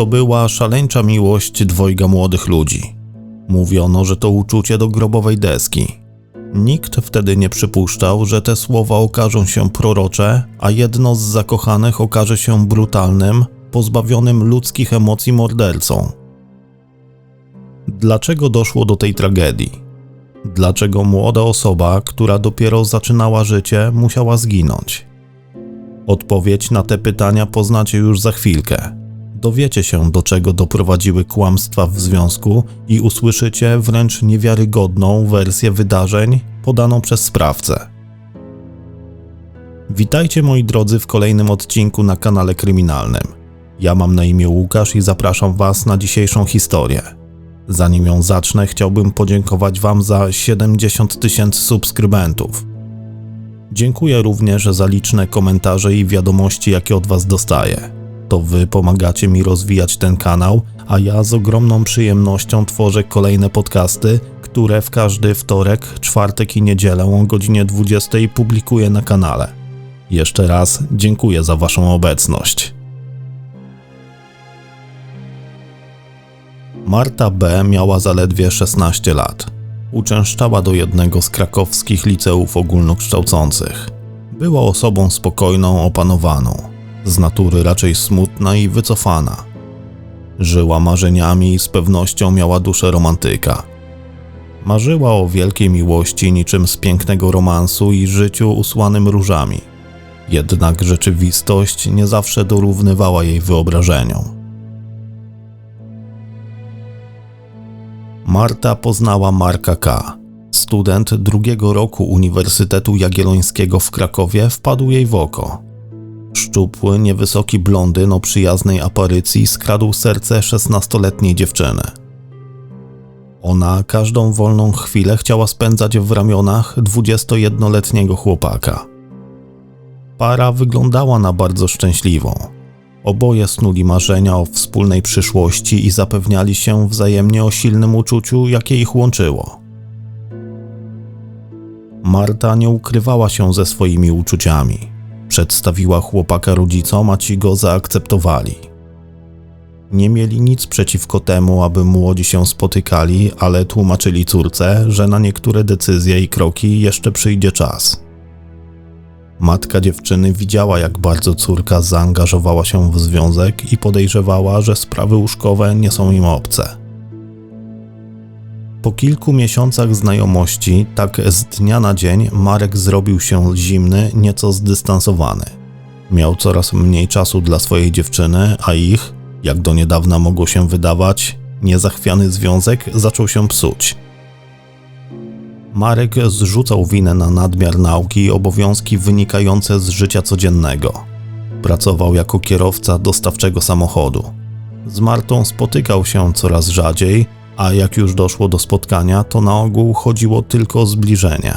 To była szaleńcza miłość dwojga młodych ludzi. Mówiono, że to uczucie do grobowej deski. Nikt wtedy nie przypuszczał, że te słowa okażą się prorocze, a jedno z zakochanych okaże się brutalnym, pozbawionym ludzkich emocji mordercą. Dlaczego doszło do tej tragedii? Dlaczego młoda osoba, która dopiero zaczynała życie, musiała zginąć? Odpowiedź na te pytania poznacie już za chwilkę. Dowiecie się, do czego doprowadziły kłamstwa w związku i usłyszycie wręcz niewiarygodną wersję wydarzeń podaną przez sprawcę. Witajcie moi drodzy w kolejnym odcinku na kanale kryminalnym. Ja mam na imię Łukasz i zapraszam Was na dzisiejszą historię. Zanim ją zacznę, chciałbym podziękować Wam za 70 tysięcy subskrybentów. Dziękuję również za liczne komentarze i wiadomości, jakie od Was dostaję. To Wy pomagacie mi rozwijać ten kanał, a ja z ogromną przyjemnością tworzę kolejne podcasty, które w każdy wtorek, czwartek i niedzielę o godzinie 20 publikuję na kanale. Jeszcze raz dziękuję za Waszą obecność. Marta B. miała zaledwie 16 lat. Uczęszczała do jednego z krakowskich liceów ogólnokształcących. Była osobą spokojną, opanowaną, z natury raczej smutna i wycofana. Żyła marzeniami i z pewnością miała duszę romantyka. Marzyła o wielkiej miłości niczym z pięknego romansu i życiu usłanym różami. Jednak rzeczywistość nie zawsze dorównywała jej wyobrażeniom. Marta poznała Marka K. Student drugiego roku Uniwersytetu Jagiellońskiego w Krakowie wpadł jej w oko. Szczupły, niewysoki blondyn o przyjaznej aparycji skradł serce szesnastoletniej dziewczyny. Ona każdą wolną chwilę chciała spędzać w ramionach 21-letniego chłopaka. Para wyglądała na bardzo szczęśliwą. Oboje snuli marzenia o wspólnej przyszłości i zapewniali się wzajemnie o silnym uczuciu, jakie ich łączyło. Marta nie ukrywała się ze swoimi uczuciami. Przedstawiła chłopaka rodzicom, a ci go zaakceptowali. Nie mieli nic przeciwko temu, aby młodzi się spotykali, ale tłumaczyli córce, że na niektóre decyzje i kroki jeszcze przyjdzie czas. Matka dziewczyny widziała, jak bardzo córka zaangażowała się w związek i podejrzewała, że sprawy łóżkowe nie są im obce. Po kilku miesiącach znajomości, tak z dnia na dzień, Marek zrobił się zimny, nieco zdystansowany. Miał coraz mniej czasu dla swojej dziewczyny, a ich, jak do niedawna mogło się wydawać, niezachwiany związek zaczął się psuć. Marek zrzucał winę na nadmiar nauki i obowiązki wynikające z życia codziennego. Pracował jako kierowca dostawczego samochodu. Z Martą spotykał się coraz rzadziej, a jak już doszło do spotkania, to na ogół chodziło tylko o zbliżenie.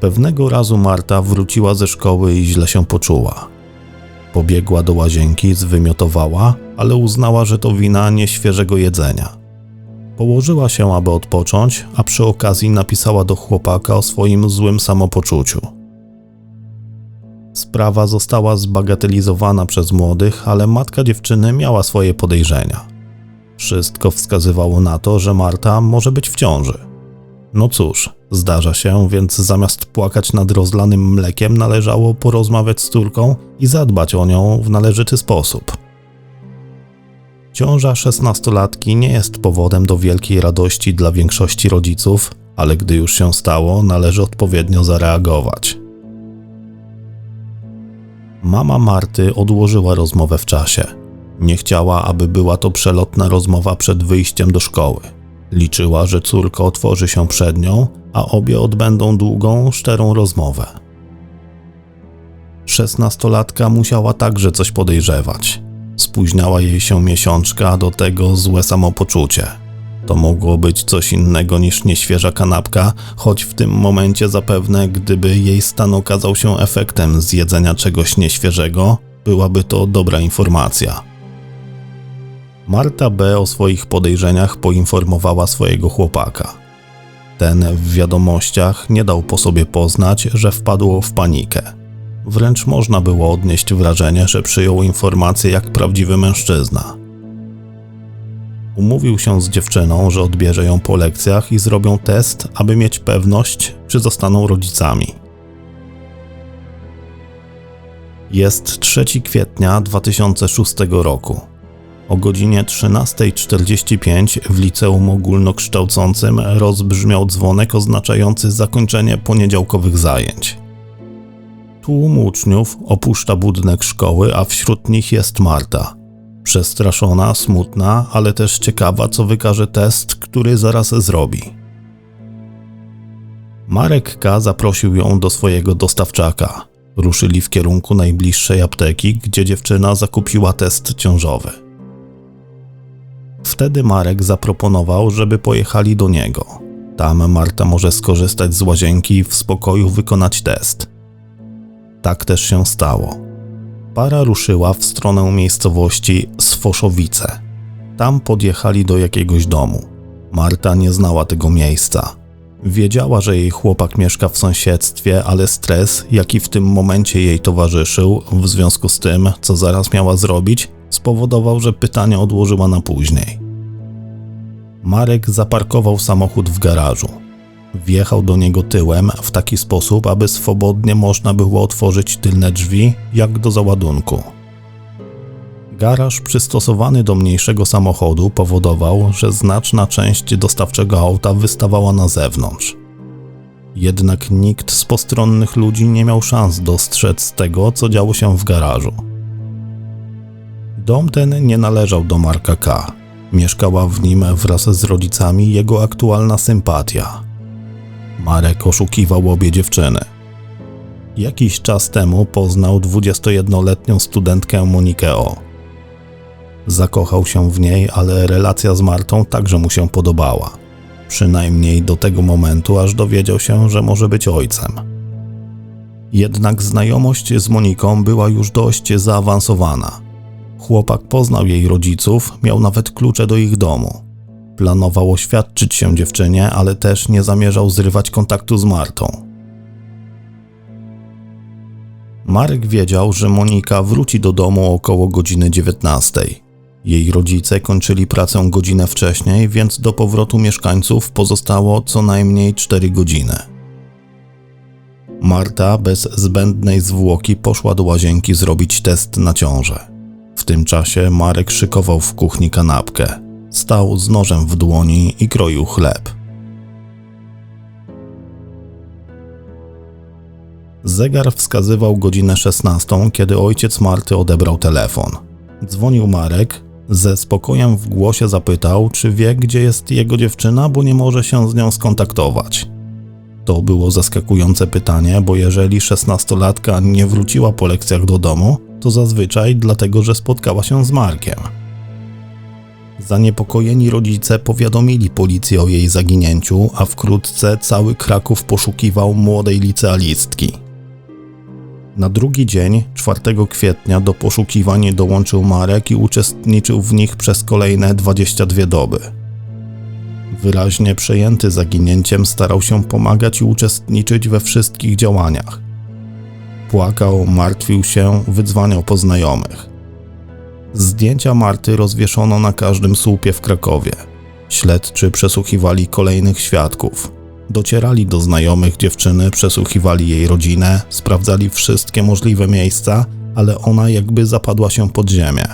Pewnego razu Marta wróciła ze szkoły i źle się poczuła. Pobiegła do łazienki, zwymiotowała, ale uznała, że to wina nieświeżego jedzenia. Położyła się, aby odpocząć, a przy okazji napisała do chłopaka o swoim złym samopoczuciu. Sprawa została zbagatelizowana przez młodych, ale matka dziewczyny miała swoje podejrzenia. Wszystko wskazywało na to, że Marta może być w ciąży. No cóż, zdarza się, więc zamiast płakać nad rozlanym mlekiem, należało porozmawiać z córką i zadbać o nią w należyty sposób. Ciąża szesnastolatki nie jest powodem do wielkiej radości dla większości rodziców, ale gdy już się stało, należy odpowiednio zareagować. Mama Marty odłożyła rozmowę w czasie. Nie chciała, aby była to przelotna rozmowa przed wyjściem do szkoły. Liczyła, że córka otworzy się przed nią, a obie odbędą długą, szczerą rozmowę. Szesnastolatka musiała także coś podejrzewać. Spóźniała jej się miesiączka, a do tego złe samopoczucie. To mogło być coś innego niż nieświeża kanapka, choć w tym momencie zapewne, gdyby jej stan okazał się efektem zjedzenia czegoś nieświeżego, byłaby to dobra informacja. Marta B. o swoich podejrzeniach poinformowała swojego chłopaka. Ten w wiadomościach nie dał po sobie poznać, że wpadł w panikę. Wręcz można było odnieść wrażenie, że przyjął informację jak prawdziwy mężczyzna. Umówił się z dziewczyną, że odbierze ją po lekcjach i zrobią test, aby mieć pewność, czy zostaną rodzicami. Jest 3 kwietnia 2006 roku. O godzinie 13.45 w liceum ogólnokształcącym rozbrzmiał dzwonek oznaczający zakończenie poniedziałkowych zajęć. Tłum uczniów opuszcza budynek szkoły, a wśród nich jest Marta. Przestraszona, smutna, ale też ciekawa, co wykaże test, który zaraz zrobi. Marek K. zaprosił ją do swojego dostawczaka. Ruszyli w kierunku najbliższej apteki, gdzie dziewczyna zakupiła test ciążowy. Wtedy Marek zaproponował, żeby pojechali do niego. Tam Marta może skorzystać z łazienki i w spokoju wykonać test. Tak też się stało. Para ruszyła w stronę miejscowości Sfoszowice. Tam podjechali do jakiegoś domu. Marta nie znała tego miejsca. Wiedziała, że jej chłopak mieszka w sąsiedztwie, ale stres, jaki w tym momencie jej towarzyszył, w związku z tym, co zaraz miała zrobić, spowodował, że pytanie odłożyła na później. Marek zaparkował samochód w garażu. Wjechał do niego tyłem w taki sposób, aby swobodnie można było otworzyć tylne drzwi, jak do załadunku. Garaż przystosowany do mniejszego samochodu powodował, że znaczna część dostawczego auta wystawała na zewnątrz. Jednak nikt z postronnych ludzi nie miał szans dostrzec tego, co działo się w garażu. Dom ten nie należał do Marka K. Mieszkała w nim wraz z rodzicami jego aktualna sympatia. Marek oszukiwał obie dziewczyny. Jakiś czas temu poznał 21-letnią studentkę Monikę O. Zakochał się w niej, ale relacja z Martą także mu się podobała. Przynajmniej do tego momentu, aż dowiedział się, że może być ojcem. Jednak znajomość z Moniką była już dość zaawansowana. Chłopak poznał jej rodziców, miał nawet klucze do ich domu. Planował oświadczyć się dziewczynie, ale też nie zamierzał zrywać kontaktu z Martą. Marek wiedział, że Monika wróci do domu około godziny 19. Jej rodzice kończyli pracę godzinę wcześniej, więc do powrotu mieszkańców pozostało co najmniej 4 godziny. Marta bez zbędnej zwłoki poszła do łazienki zrobić test na ciążę. W tym czasie Marek szykował w kuchni kanapkę. Stał z nożem w dłoni i kroił chleb. Zegar wskazywał godzinę 16, kiedy ojciec Marty odebrał telefon. Dzwonił Marek, ze spokojem w głosie zapytał, czy wie, gdzie jest jego dziewczyna, bo nie może się z nią skontaktować. To było zaskakujące pytanie, bo jeżeli szesnastolatka nie wróciła po lekcjach do domu, to zazwyczaj dlatego, że spotkała się z Markiem. Zaniepokojeni rodzice powiadomili policję o jej zaginięciu, a wkrótce cały Kraków poszukiwał młodej licealistki. Na drugi dzień, 4 kwietnia, do poszukiwań dołączył Marek i uczestniczył w nich przez kolejne 22 doby. Wyraźnie przejęty zaginięciem, starał się pomagać i uczestniczyć we wszystkich działaniach. Płakał, martwił się, wydzwaniał po znajomych. Zdjęcia Marty rozwieszono na każdym słupie w Krakowie. Śledczy przesłuchiwali kolejnych świadków. Docierali do znajomych dziewczyny, przesłuchiwali jej rodzinę, sprawdzali wszystkie możliwe miejsca, ale ona jakby zapadła się pod ziemię.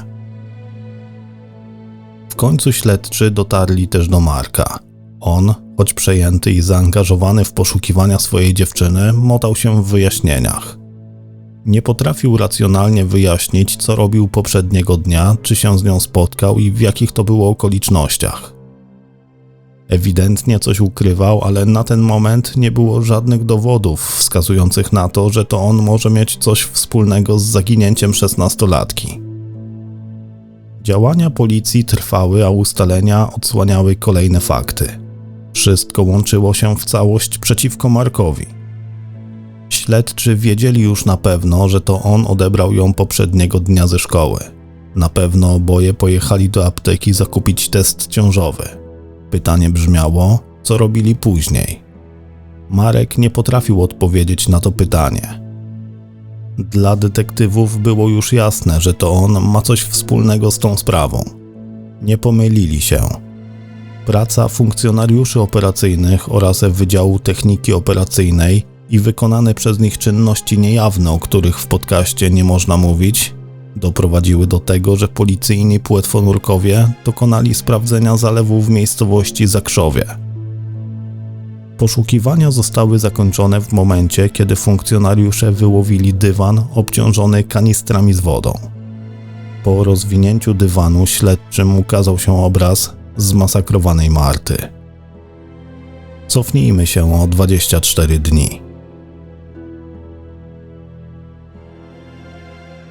W końcu śledczy dotarli też do Marka. On, choć przejęty i zaangażowany w poszukiwania swojej dziewczyny, motał się w wyjaśnieniach. Nie potrafił racjonalnie wyjaśnić, co robił poprzedniego dnia, czy się z nią spotkał i w jakich to było okolicznościach. Ewidentnie coś ukrywał, ale na ten moment nie było żadnych dowodów wskazujących na to, że to on może mieć coś wspólnego z zaginięciem szesnastolatki. Działania policji trwały, a ustalenia odsłaniały kolejne fakty. Wszystko łączyło się w całość przeciwko Markowi. Śledczy wiedzieli już na pewno, że to on odebrał ją poprzedniego dnia ze szkoły. Na pewno oboje pojechali do apteki zakupić test ciążowy. Pytanie brzmiało, co robili później. Marek nie potrafił odpowiedzieć na to pytanie. Dla detektywów było już jasne, że to on ma coś wspólnego z tą sprawą. Nie pomylili się. Praca funkcjonariuszy operacyjnych oraz Wydziału Techniki Operacyjnej i wykonane przez nich czynności niejawne, o których w podcaście nie można mówić, doprowadziły do tego, że policyjni płetwonurkowie dokonali sprawdzenia zalewu w miejscowości Zakrzowie. Poszukiwania zostały zakończone w momencie, kiedy funkcjonariusze wyłowili dywan obciążony kanistrami z wodą. Po rozwinięciu dywanu śledczym ukazał się obraz zmasakrowanej Marty. Cofnijmy się o 24 dni.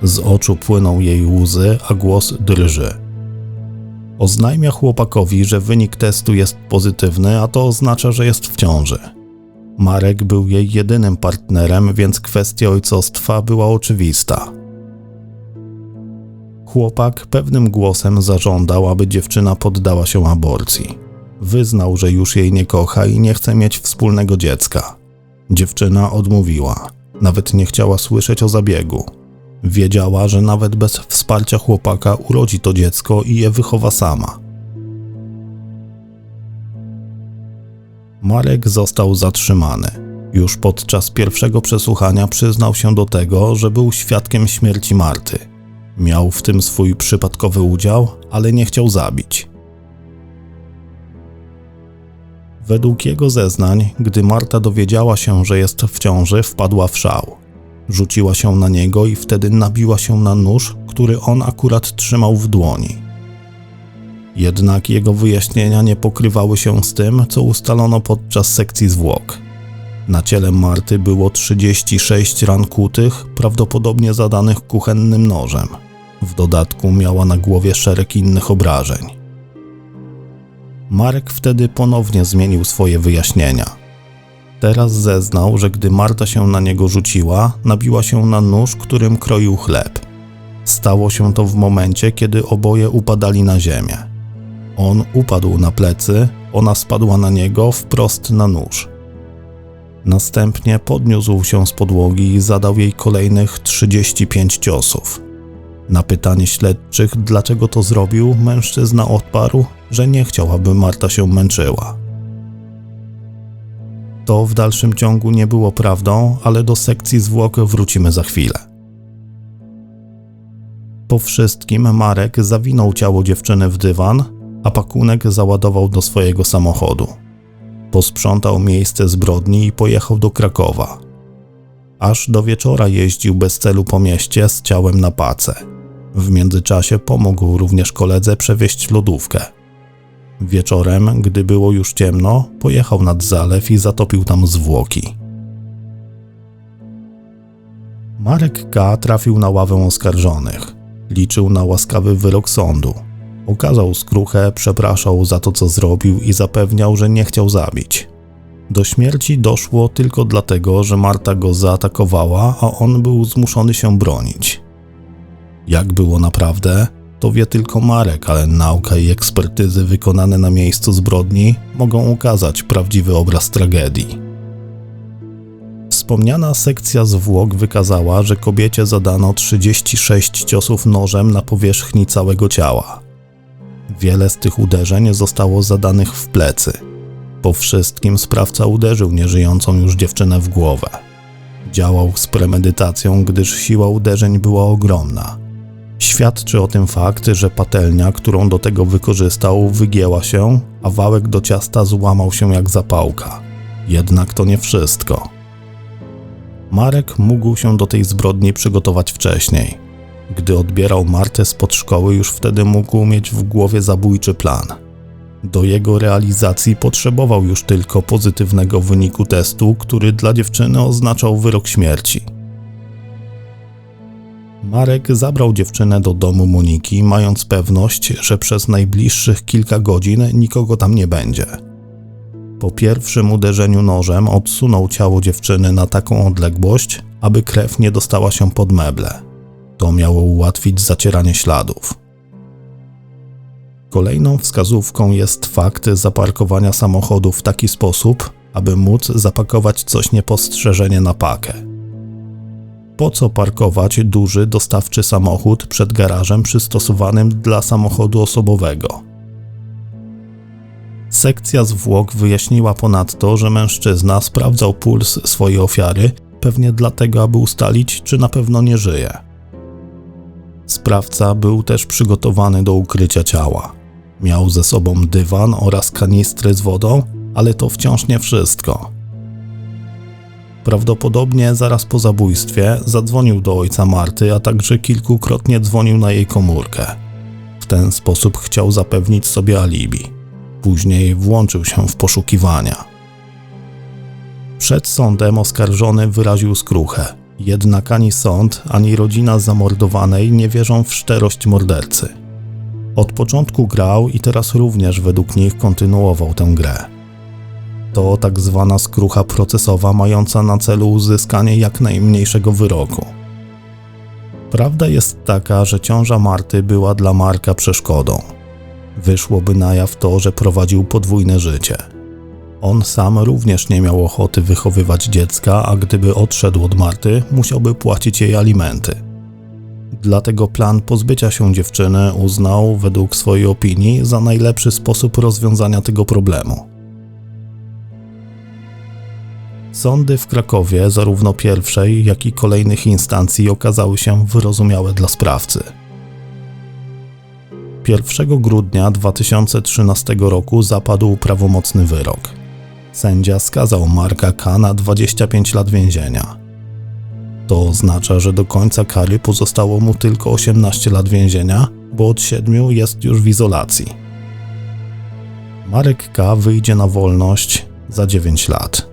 Z oczu płyną jej łzy, a głos drży. Oznajmia chłopakowi, że wynik testu jest pozytywny, a to oznacza, że jest w ciąży. Marek był jej jedynym partnerem, więc kwestia ojcostwa była oczywista. Chłopak pewnym głosem zażądał, aby dziewczyna poddała się aborcji. Wyznał, że już jej nie kocha i nie chce mieć wspólnego dziecka. Dziewczyna odmówiła. Nawet nie chciała słyszeć o zabiegu. Wiedziała, że nawet bez wsparcia chłopaka urodzi to dziecko i je wychowa sama. Marek został zatrzymany. Już podczas pierwszego przesłuchania przyznał się do tego, że był świadkiem śmierci Marty. Miał w tym swój przypadkowy udział, ale nie chciał zabić. Według jego zeznań, gdy Marta dowiedziała się, że jest w ciąży, wpadła w szał. Rzuciła się na niego i wtedy nabiła się na nóż, który on akurat trzymał w dłoni. Jednak jego wyjaśnienia nie pokrywały się z tym, co ustalono podczas sekcji zwłok. Na ciele Marty było 36 ran kutych, prawdopodobnie zadanych kuchennym nożem. W dodatku miała na głowie szereg innych obrażeń. Marek wtedy ponownie zmienił swoje wyjaśnienia. Teraz zeznał, że gdy Marta się na niego rzuciła, nabiła się na nóż, którym kroił chleb. Stało się to w momencie, kiedy oboje upadali na ziemię. On upadł na plecy, ona spadła na niego wprost na nóż. Następnie podniósł się z podłogi i zadał jej kolejnych 35 ciosów. Na pytanie śledczych, dlaczego to zrobił, mężczyzna odparł, że nie chciał, aby Marta się męczyła. To w dalszym ciągu nie było prawdą, ale do sekcji zwłok wrócimy za chwilę. Po wszystkim Marek zawinął ciało dziewczyny w dywan, a pakunek załadował do swojego samochodu. Posprzątał miejsce zbrodni i pojechał do Krakowa. Aż do wieczora jeździł bez celu po mieście z ciałem na pace. W międzyczasie pomógł również koledze przewieźć lodówkę. Wieczorem, gdy było już ciemno, pojechał nad zalew i zatopił tam zwłoki. Marek K. trafił na ławę oskarżonych. Liczył na łaskawy wyrok sądu. Okazał skruchę, przepraszał za to, co zrobił i zapewniał, że nie chciał zabić. Do śmierci doszło tylko dlatego, że Marta go zaatakowała, a on był zmuszony się bronić. Jak było naprawdę, to wie tylko Marek, ale nauka i ekspertyzy wykonane na miejscu zbrodni mogą ukazać prawdziwy obraz tragedii. Wspomniana sekcja zwłok wykazała, że kobiecie zadano 36 ciosów nożem na powierzchni całego ciała. Wiele z tych uderzeń zostało zadanych w plecy. Po wszystkim sprawca uderzył nieżyjącą już dziewczynę w głowę. Działał z premedytacją, gdyż siła uderzeń była ogromna Świadczy o tym fakt, że patelnia, którą do tego wykorzystał, wygięła się, a wałek do ciasta złamał się jak zapałka. Jednak to nie wszystko. Marek mógł się do tej zbrodni przygotować wcześniej. Gdy odbierał Martę spod szkoły, już wtedy mógł mieć w głowie zabójczy plan. Do jego realizacji potrzebował już tylko pozytywnego wyniku testu, który dla dziewczyny oznaczał wyrok śmierci. Marek zabrał dziewczynę do domu Moniki, mając pewność, że przez najbliższych kilka godzin nikogo tam nie będzie. Po pierwszym uderzeniu nożem odsunął ciało dziewczyny na taką odległość, aby krew nie dostała się pod meble. To miało ułatwić zacieranie śladów. Kolejną wskazówką jest fakt zaparkowania samochodu w taki sposób, aby móc zapakować coś niepostrzeżenie na pakę. Po co parkować duży dostawczy samochód przed garażem przystosowanym dla samochodu osobowego? Sekcja zwłok wyjaśniła ponadto, że mężczyzna sprawdzał puls swojej ofiary, pewnie dlatego, aby ustalić, czy na pewno nie żyje. Sprawca był też przygotowany do ukrycia ciała. Miał ze sobą dywan oraz kanistry z wodą, ale to wciąż nie wszystko. Prawdopodobnie zaraz po zabójstwie zadzwonił do ojca Marty, a także kilkukrotnie dzwonił na jej komórkę. W ten sposób chciał zapewnić sobie alibi. Później włączył się w poszukiwania. Przed sądem oskarżony wyraził skruchę. Jednak ani sąd, ani rodzina zamordowanej nie wierzą w szczerość mordercy. Od początku grał i teraz również według nich kontynuował tę grę. To tak zwana skrucha procesowa mająca na celu uzyskanie jak najmniejszego wyroku. Prawda jest taka, że ciąża Marty była dla Marka przeszkodą. Wyszłoby na jaw to, że prowadził podwójne życie. On sam również nie miał ochoty wychowywać dziecka, a gdyby odszedł od Marty, musiałby płacić jej alimenty. Dlatego plan pozbycia się dziewczyny uznał, według swojej opinii, za najlepszy sposób rozwiązania tego problemu. Sądy w Krakowie, zarówno pierwszej, jak i kolejnych instancji, okazały się wyrozumiałe dla sprawcy. 1 grudnia 2013 roku zapadł prawomocny wyrok. Sędzia skazał Marka K. na 25 lat więzienia. To oznacza, że do końca kary pozostało mu tylko 18 lat więzienia, bo od 7 jest już w izolacji. Marek K. wyjdzie na wolność za 9 lat.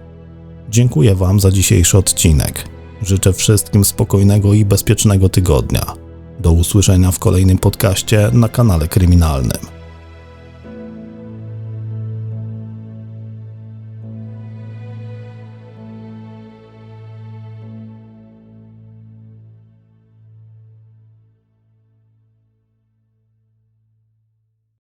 Dziękuję Wam za dzisiejszy odcinek. Życzę wszystkim spokojnego i bezpiecznego tygodnia. Do usłyszenia w kolejnym podcaście na kanale kryminalnym.